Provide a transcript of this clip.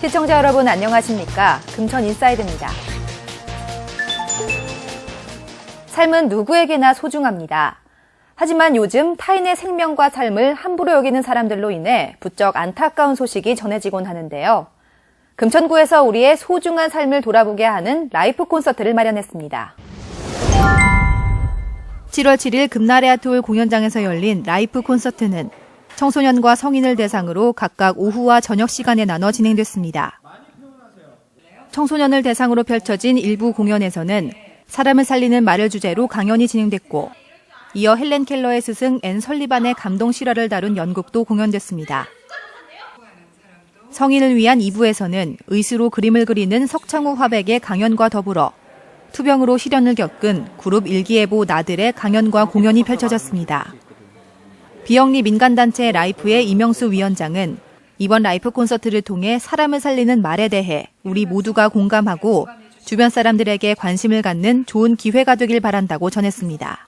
시청자 여러분 안녕하십니까? 금천 인사이드입니다. 삶은 누구에게나 소중합니다. 하지만 요즘 타인의 생명과 삶을 함부로 여기는 사람들로 인해 부쩍 안타까운 소식이 전해지곤 하는데요. 금천구에서 우리의 소중한 삶을 돌아보게 하는 라이프 콘서트를 마련했습니다. 7월 7일 금나래 아트홀 공연장에서 열린 라이프 콘서트는 청소년과 성인을 대상으로 각각 오후와 저녁 시간에 나눠 진행됐습니다. 청소년을 대상으로 펼쳐진 일부 공연에서는 사람을 살리는 말을 주제로 강연이 진행됐고 이어 헬렌 켈러의 스승 앤 설리반의 감동 실화를 다룬 연극도 공연됐습니다. 성인을 위한 2부에서는 의수로 그림을 그리는 석창우 화백의 강연과 더불어 투병으로 시련을 겪은 그룹 일기예보 나들의 강연과 공연이 펼쳐졌습니다. 비영리 민간단체 라이프의 이명수 위원장은 이번 라이프 콘서트를 통해 사람을 살리는 말에 대해 우리 모두가 공감하고 주변 사람들에게 관심을 갖는 좋은 기회가 되길 바란다고 전했습니다.